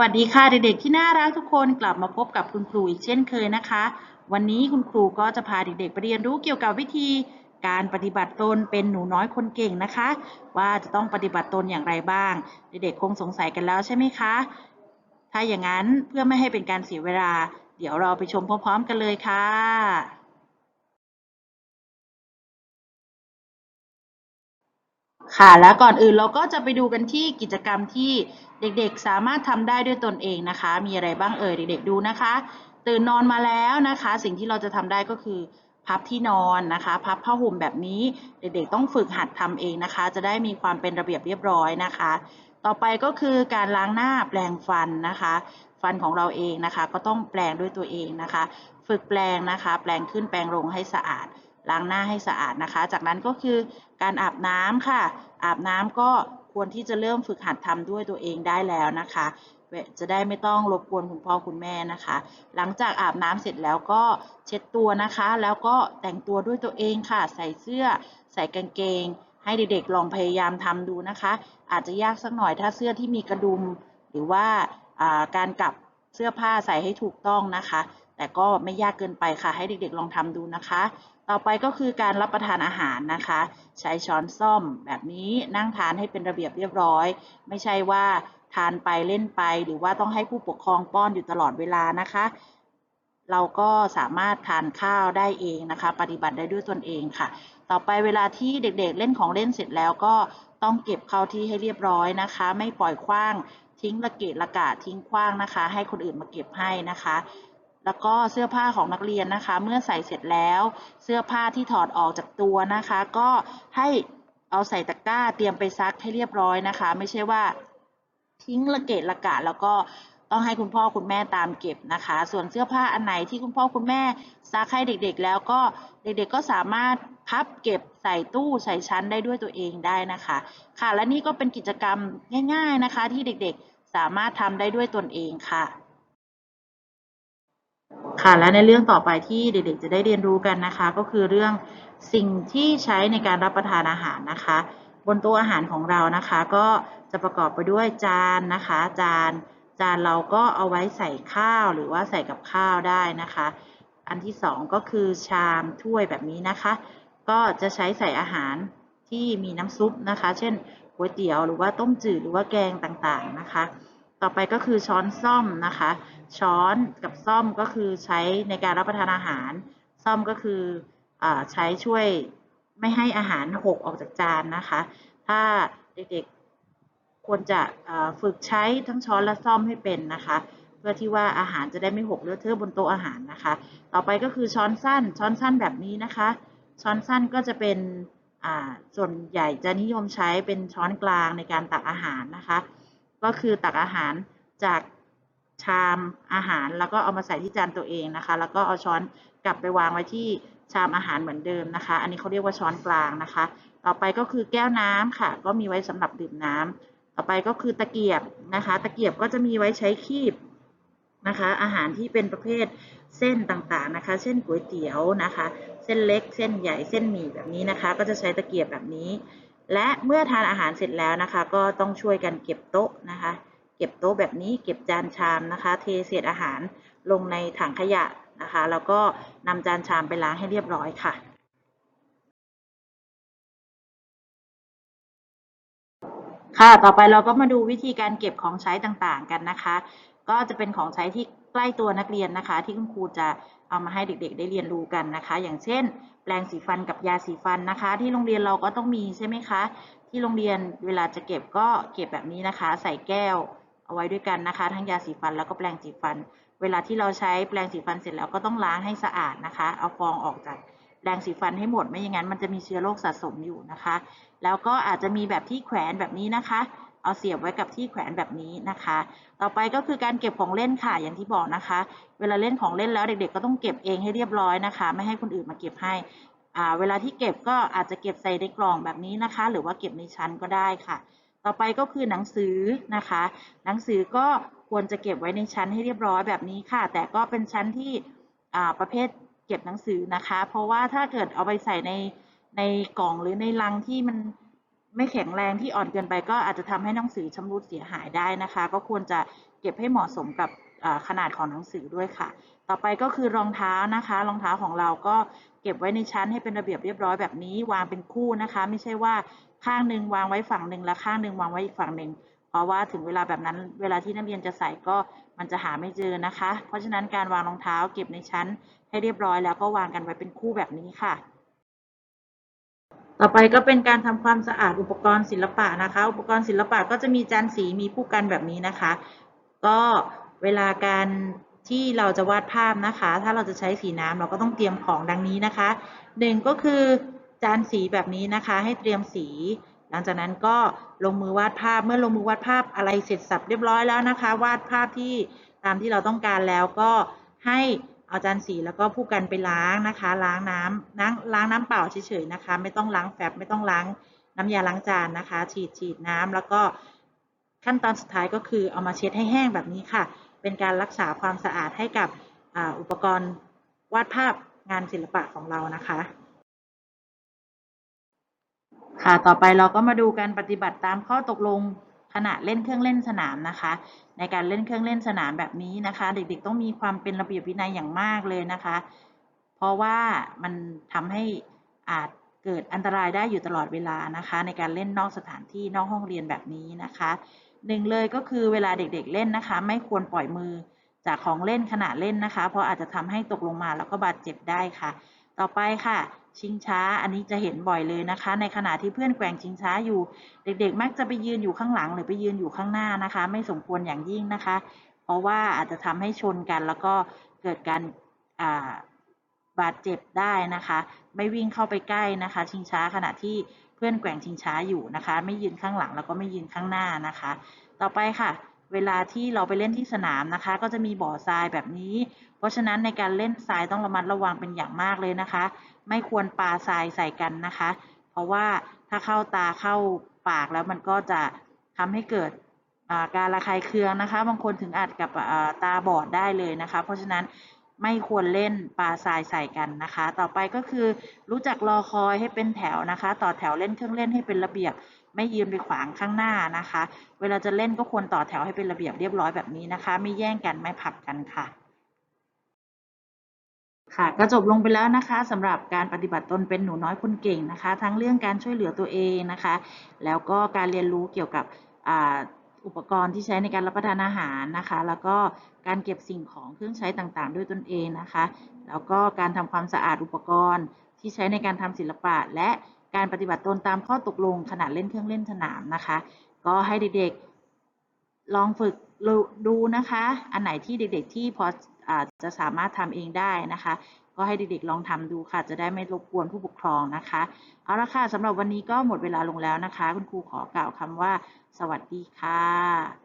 วัสดีค่ะเด็กๆที่น่ารักทุกคนกลับมาพบกับคุณครูอีกเช่นเคยนะคะ วันนี้คุณครูก็จะพาเด็กๆไปเรียนรู้เกี่ยวกับวิธีการปฏิบัติตนเป็นหนูน้อยคนเก่งนะคะ ว่าจะต้องปฏิบัติตนอย่างไรบ้าง เด็กๆคงสงสัยกันแล้วใช่ไหมคะ ถ้าอย่างนั้นเพื่อไม่ให้เป็นการเสียเวลา เดี๋ยวเราไปชมพร้อมๆกันเลยค่ะ ค่ะ แล้วก่อนอื่นเราก็จะไปดูกันที่กิจกรรมที่เด็กๆ สามารถทำได้ด้วยตนเองนะคะ มีอะไรบ้างเอ่ยเด็ก ๆ ดูนะคะ ตื่นนอนมาแล้วนะคะ สิ่งที่เราจะทำได้ก็คือ พับที่นอนนะคะ พับผ้าห่มแบบนี้เด็กๆ ต้องฝึกหัดทำเองนะคะ จะได้มีความเป็นระเบียบเรียบร้อยนะคะ ต่อไปก็คือการล้างหน้าแปรงฟันนะคะ ฟันของเราเองนะคะ ก็ต้องแปรงด้วยตัวเองนะคะ ฝึกแปรงนะคะ แปรงขึ้นแปรงลงให้สะอาด ล้างหน้าให้สะอาดนะคะ จากนั้นก็คือการอาบน้ำค่ะ อาบน้ำก็ควรที่จะเริ่มฝึกหัดทำด้วยตัวเองได้แล้วนะคะ จะได้ไม่ต้องรบกวนคุณพ่อคุณแม่นะคะ หลังจากอาบน้ำเสร็จแล้วก็เช็ดตัวนะคะ แล้วก็แต่งตัวด้วยตัวเองค่ะ ใส่เสื้อ ใส่กางเกง ให้เด็กๆลองพยายามทำดูนะคะ อาจจะยากสักหน่อยถ้าเสื้อที่มีกระดุม หรือว่าการกลับเสื้อผ้าใส่ให้ถูกต้องนะคะ แต่ก็ไม่ยากเกินไปค่ะ ให้เด็กๆลองทำดูนะคะ ต่อไปก็คือการรับประทานอาหารนะคะ ใช้ช้อนส้อมแบบนี้นั่งทานให้เป็นระเบียบเรียบร้อย ไม่ใช่ว่าทานไปเล่นไป หรือว่าต้องให้ผู้ปกครองป้อนอยู่ตลอดเวลานะคะ เราก็สามารถทานข้าวได้เองนะคะ ปฏิบัติได้ด้วยตนเองค่ะ ต่อไปเวลาที่เด็กๆเล่นของเล่นเสร็จแล้วก็ต้องเก็บเข้าที่ให้เรียบร้อยนะคะ ไม่ปล่อยคว้าง ทิ้งระเกะระกะทิ้งคว้างนะคะ ให้คนอื่นมาเก็บให้นะคะ แล้วก็เสื้อผ้าของนักเรียนนะคะ เมื่อใส่เสร็จแล้ว เสื้อผ้าที่ถอดออกจากตัวนะคะ ก็ให้เอาใส่ตะกร้าเตรียมไปซักให้เรียบร้อยนะคะ ไม่ใช่ว่าทิ้งระเกะระกะแล้วก็ต้องให้คุณพ่อคุณแม่ตามเก็บนะคะ ส่วนเสื้อผ้าอันไหนที่คุณพ่อคุณแม่ซักให้เด็กๆ แล้วก็เด็กๆก็สามารถพับเก็บใส่ตู้ใส่ชั้นได้ด้วยตัวเองได้นะคะ ค่ะและนี่ก็เป็นกิจกรรมง่าย ๆนะคะ ที่เด็กๆสามารถทำได้ด้วยตนเองค่ะ ค่ะ และในเรื่องต่อไปที่เด็กๆ จะได้เรียนรู้กันนะคะ ก็คือเรื่องสิ่งที่ใช้ในการรับประทานอาหารนะคะ บนโต๊ะอาหารของเรานะคะ ก็จะประกอบไปด้วยจานนะคะ จาน จานเราก็เอาไว้ใส่ข้าวหรือว่าใส่กับข้าวได้นะคะ อันที่สองก็คือชามถ้วยแบบนี้นะคะ ก็จะใช้ใส่อาหารที่มีน้ำซุปนะคะ เช่นก๋วยเตี๋ยวหรือว่าต้มจืดหรือว่าแกงต่างๆนะคะ ต่อไปก็คือช้อนซ่อมนะคะ ช้อนกับซ่อมก็คือใช้ในการรับประทานอาหาร ซ่อมก็คืออใช้ช่วยไม่ให้อาหารหกออกจากจานนะคะ ถ้าเด็กๆควรจะฝึกใช้ทั้งช้อนและซ่อมให้เป็นนะคะ เพื่อที่ว่าอาหารจะได้ไม่หกเลอะเทอะบนโต๊ะอาหารนะคะ ต่อไปก็คือช้อนสั้น ช้อนสั้นแบบนี้นะคะ ช้อนสั้นก็จะเป็นส่วนใหญ่จะนิยมใช้เป็นช้อนกลางในการตักอาหารนะคะ ก็คือตักอาหารจากชามอาหารแล้วก็เอามาใส่ที่จานตัวเองนะคะ แล้วก็เอาช้อนกลับไปวางไว้ที่ชามอาหารเหมือนเดิมนะคะ อันนี้เขาเรียกว่าช้อนกลางนะคะ ต่อไปก็คือแก้วน้ำค่ะ ก็มีไว้สำหรับดื่มน้ำต่อไปก็คือตะเกียบนะคะ ตะเกียบก็จะมีไว้ใช้คีบนะคะ อาหารที่เป็นประเภทเส้นต่างๆนะคะ เช่นก๋วยเตี๋ยวนะคะ เส้นเล็ก เส้นใหญ่ เส้นหมี่แบบนี้นะคะ ก็จะใช้ตะเกียบแบบนี้ และเมื่อทานอาหารเสร็จแล้วนะคะ ก็ต้องช่วยกันเก็บโต๊ะนะคะ เก็บโต๊ะแบบนี้เก็บจานชามนะคะ เทเศษอาหารลงในถังขยะนะคะ แล้วก็นำจานชามไปล้างให้เรียบร้อยค่ะ ค่ะ ต่อไปเราก็มาดูวิธีการเก็บของใช้ต่างๆกันนะคะ ก็จะเป็นของใช้ที่ ใกล้ตัวนักเรียนนะคะ ที่คุณครูจะเอามาให้เด็กๆ ได้เรียนรู้กันนะคะ อย่างเช่น แปรงสีฟันกับยาสีฟันนะคะ ที่โรงเรียนเราก็ต้องมีใช่ไหมคะ ที่โรงเรียนเวลาจะเก็บก็เก็บแบบนี้นะคะ ใส่แก้วเอาไว้ด้วยกันนะคะ ทั้งยาสีฟันแล้วก็แปรงสีฟัน เวลาที่เราใช้แปรงสีฟันเสร็จแล้วก็ต้องล้างให้สะอาดนะคะ เอาฟองออกจากแปรงสีฟันให้หมดไม่อย่างนั้นมันจะมีเชื้อโรคสะสมอยู่นะคะ แล้วก็อาจจะมีแบบที่แขวนแบบนี้นะคะ เอาเสียบไว้กับที่แขวนแบบนี้นะคะ ต่อไปก็คือการเก็บของเล่นค่ะอย่างที่บอกนะคะ เวลาเล่นของเล่นแล้วเด็กๆ ก็ต้องเก็บเองให้เรียบร้อยนะคะ ไม่ให้คนอื่นมาเก็บให้เวลาที่เก็บก็อาจจะเก็บใส่ในกล่องแบบนี้นะคะ หรือว่าเก็บในชั้นก็ได้ค่ะ ต่อไปก็คือหนังสือนะคะ หนังสือก็ควรจะเก็บไว้ในชั้นให้เรียบร้อยแบบนี้ค่ะ แต่ก็เป็นชั้นที่ประเภทเก็บหนังสือนะคะ เพราะว่าถ้าเกิดเอาไปใส่ในในกล่องหรือในลังที่มัน ไม่แข็งแรงที่อ่อนเกินไปก็อาจจะทำให้หนังสือชำรุดเสียหายได้นะคะ ก็ควรจะเก็บให้เหมาะสมกับขนาดของหนังสือด้วยค่ะ ต่อไปก็คือรองเท้านะคะ รองเท้าของเราก็เก็บไว้ในชั้นให้เป็นระเบียบเรียบร้อยแบบนี้ วางเป็นคู่นะคะ ไม่ใช่ว่าข้างหนึ่งวางไว้ฝั่งหนึ่งแล้วข้างหนึ่งวางไว้อีกฝั่งหนึ่งเพราะว่าถึงเวลาแบบนั้น เวลาที่นักเรียนจะใส่ก็มันจะหาไม่เจอนะคะ เพราะฉะนั้นการวางรองเท้าเก็บในชั้นให้เรียบร้อยแล้วก็วางกันไว้เป็นคู่แบบนี้ค่ะ ต่อไปก็เป็นการทำความสะอาดอุปกรณ์ศิลปะนะคะ อุปกรณ์ศิลปะก็จะมีจานสีมีผู้กันแบบนี้นะคะ ก็เวลาการที่เราจะวาดภาพนะคะ ถ้าเราจะใช้สีน้ำเราก็ต้องเตรียมของดังนี้นะคะหนึ่งก็คือจานสีแบบนี้นะคะ ให้เตรียมสี หลังจากนั้นก็ลงมือวาดภาพเมื่อลงมือวาดภาพอะไรเสร็จสับเรียบร้อยแล้วนะคะ วาดภาพที่ตามที่เราต้องการแล้วก็ให้ เอาจานสีแล้วก็ผู้กันไปล้างนะคะ ล้างน้ำล้างล้างน้ำเปล่าเฉยๆนะคะ ไม่ต้องล้างแฟบไม่ต้องล้างน้ำยาล้างจานนะคะ ฉีดฉีดน้ำแล้วก็ขั้นตอนสุดท้ายก็คือเอามาเช็ดให้แห้งแบบนี้ค่ะ เป็นการรักษาความสะอาดให้กับอ,อุปกรณ์วาดภาพงานศิลปะของเรานะคะ ค่ะต่อไปเราก็มาดูการปฏิบัติตามข้อตกลง ขณะเล่นเครื่องเล่นสนามนะคะ ในการเล่นเครื่องเล่นสนามแบบนี้นะคะ เด็กๆต้องมีความเป็นระเบียบวินัยอย่างมากเลยนะคะ เพราะว่ามันทำให้อาจเกิดอันตรายได้อยู่ตลอดเวลานะคะ ในการเล่นนอกสถานที่นอกห้องเรียนแบบนี้นะคะหนึ่งเลยก็คือเวลาเด็กๆเล่นนะคะ ไม่ควรปล่อยมือจากของเล่นขณะเล่นนะคะ เพราะอาจจะทำให้ตกลงมาแล้วก็บาดเจ็บได้ค่ะ ต่อไปค่ะ ชิงช้า อันนี้จะเห็นบ่อยเลยนะคะ ในขณะที่เพื่อนแกว่งชิงช้าอยู่ เด็กๆ มักจะไปยืนอยู่ข้างหลัง หรือไปยืนอยู่ข้างหน้านะคะ ไม่สมควรอย่างยิ่งนะคะ เพราะว่าอาจจะทำให้ชนกันแล้วก็เกิดการบาดเจ็บได้นะคะ ไม่วิ่งเข้าไปใกล้นะคะ ชิงช้าขณะที่เพื่อนแกว่งชิงช้าอยู่นะคะ ไม่ยืนข้างหลังแล้วก็ไม่ยืนข้างหน้านะคะ ต่อไปค่ะ เวลาที่เราไปเล่นที่สนามนะคะ ก็จะมีบ่อทรายแบบนี้ เพราะฉะนั้นในการเล่นทรายต้องระมัดระวังเป็นอย่างมากเลยนะคะ ไม่ควรปาทรายใส่กันนะคะ เพราะว่าถ้าเข้าตาเข้าปากแล้วมันก็จะทำให้เกิดการระคายเคืองนะคะ บางคนถึงอาจกับตาบอดได้เลยนะคะ เพราะฉะนั้นไม่ควรเล่นปาทรายใส่กันนะคะ ต่อไปก็คือรู้จักรอคอยให้เป็นแถวนะคะ ต่อแถวเล่นเครื่องเล่นให้เป็นระเบียบ ไม่ยืนไปขวางข้างหน้านะคะ เวลาจะเล่นก็ควรต่อแถวให้เป็นระเบียบเรียบร้อยแบบนี้นะคะ ไม่แย่งกันไม่ผลักกันค่ะค่ะก็จบลงไปแล้วนะคะสำหรับการปฏิบัติตนเป็นหนูน้อยคนเก่งนะคะ ทั้งเรื่องการช่วยเหลือตัวเองนะคะ แล้วก็การเรียนรู้เกี่ยวกับอ,อุปกรณ์ที่ใช้ในการรับประทานอาหารนะคะ แล้วก็การเก็บสิ่งของเครื่องใช้ต่างๆ ด้วยตนเองนะคะ แล้วก็การทำความสะอาดอุปกรณ์ที่ใช้ในการทำศิลปะและ การปฏิบัติตนตามข้อตกลงขณะเล่นเครื่องเล่นสนามนะคะ ก็ให้เด็กๆลองฝึกดูนะคะ อันไหนที่เด็กๆที่พออาจจะสามารถทำเองได้นะคะ ก็ให้เด็กๆลองทำดูค่ะ จะได้ไม่รบกวนผู้ปกครองนะคะเอาละค่ะสำหรับวันนี้ก็หมดเวลาลงแล้วนะคะ คุณครูขอกล่าวคำว่า สวัสดีค่ะ